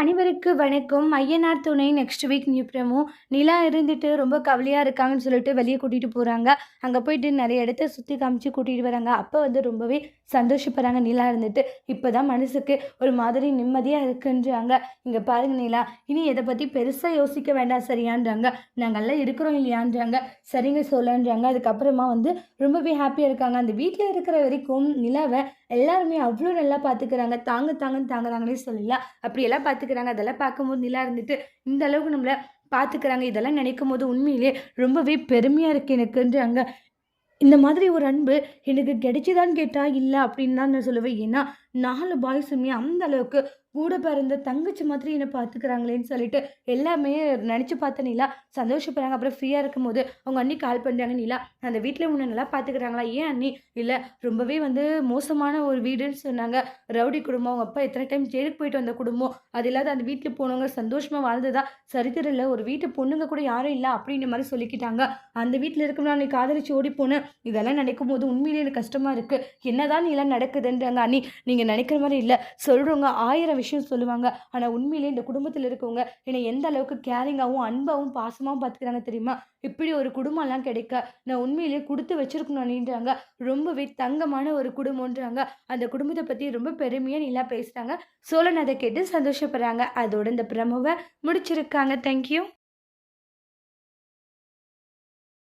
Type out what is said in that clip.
அனைவருக்கு வணக்கம். ஐயனார் துணை next week new promo Nila இருந்துட்டு ரொம்ப கவலையாக இருக்காங்கன்னு சொல்லிட்டு வெளியே கூட்டிகிட்டு போகிறாங்க அங்கே போயிட்டு நிறைய இடத்த சுற்றி காமிச்சு கூட்டிகிட்டு வராங்க. அப்போ வந்து ரொம்பவே சந்தோஷப்படுறாங்க நிலா இருந்துட்டு. இப்போ தான் மனசுக்கு ஒரு மாதிரி நிம்மதியாக இருக்குன்றாங்க. இங்கே பாருங்க நிலா இனி எதை பற்றி பெருசாக யோசிக்க வேண்டாம். சரியான்றாங்க. நாங்கள்லாம் இருக்கிறோம் இல்லையான்றாங்க. சரிங்க சொல்லன்றாங்க. அதுக்கப்புறமா வந்து ரொம்பவே ஹாப்பியாக இருக்காங்க. அந்த வீட்டில் இருக்கிற வரைக்கும் நிலாவை எல்லாருமே அவ்வளோ நல்லா பார்த்துக்கிறாங்க தாங்க தாங்கன்னு தாங்குறாங்களே சொல்லலாம். அப்படியெல்லாம் பார்த்துக்கிறாங்க அதெல்லாம் பார்க்கும்போது நிலா இருந்துட்டு இந்த அளவுக்கு நம்மளை பார்த்துக்கிறாங்க. இதெல்லாம் நினைக்கும் போது உண்மையிலே ரொம்பவே பெருமையாக இருக்குது எனக்குன்றாங்க இந்த மாதிரி ஒரு அன்பு எனக்கு கிடைச்சிதான்னு கேட்டால் இல்லை அப்படின்னு தான் நான் சொல்லுவேன். ஏன்னா நாலு பாய்ஸுமே அந்த அளவுக்கு கூட பிறந்த தங்கச்சி மாதிரி என்னை பார்த்துக்கிறாங்களேன்னு சொல்லிட்டு எல்லாமே நினச்சி பார்த்த நிலா சந்தோஷப்படுறாங்க. அப்புறம் ஃப்ரீயாக இருக்கும் போது அவங்க அண்ணி கால் பண்ணுறாங்க நிலா அந்த வீட்டில் உன்னை நல்லா பார்த்துக்கிறாங்களா? ஏன் அண்ணி? இல்லை ரொம்பவே வந்து மோசமான ஒரு வீடுன்னு சொன்னாங்க. ரவுடி குடும்பம். அவங்க அப்பா எத்தனை டைம் ஜெயிலுக்கு போயிட்டு வந்த குடும்பம். அது இல்லாத அந்த வீட்டில் போனவங்க சந்தோஷமாக வாழ்ந்ததா? சரித்திரம் இல்லை. ஒரு வீட்டு பொண்ணுங்க கூட யாரும் இல்லை அப்படின்ற மாதிரி சொல்லிக்கிட்டாங்க. அந்த வீட்டில் இருக்கணும் நீ காதலிச்சு ஓடி போனேன். இதெல்லாம் நினைக்கும் போது உண்மையிலேயே எனக்கு கஷ்டமாக இருக்குது என்னதான் நீலாம் நடக்குதுன்றாங்க அண்ணி. நீங்கள் நினைக்கிற மாதிரி இல்லை. சொல்கிறவங்க ஆயிரம் விஷயம் சொல்லுவாங்க. ஆனால் உண்மையிலே இந்த குடும்பத்தில் இருக்கவங்க என்னை எந்த அளவுக்கு கேரிங்காகவும் அன்பாகவும் பாசமாகவும் பார்த்துக்கிறாங்க தெரியுமா? இப்படி ஒரு குடும்பம்லாம் கிடைக்க நான் உண்மையிலேயே கொடுத்து வச்சிருக்கணும் அப்படின்றாங்க ரொம்பவே தங்கமான ஒரு குடும்பம்ன்றாங்க. அந்த குடும்பத்தை பற்றி ரொம்ப பெருமையாக நீலா பேசுகிறாங்க சோழன் அதை கேட்டு சந்தோஷப்படுறாங்க. அதோட இந்த பிரமவை முடிச்சிருக்காங்க. தேங்க்யூ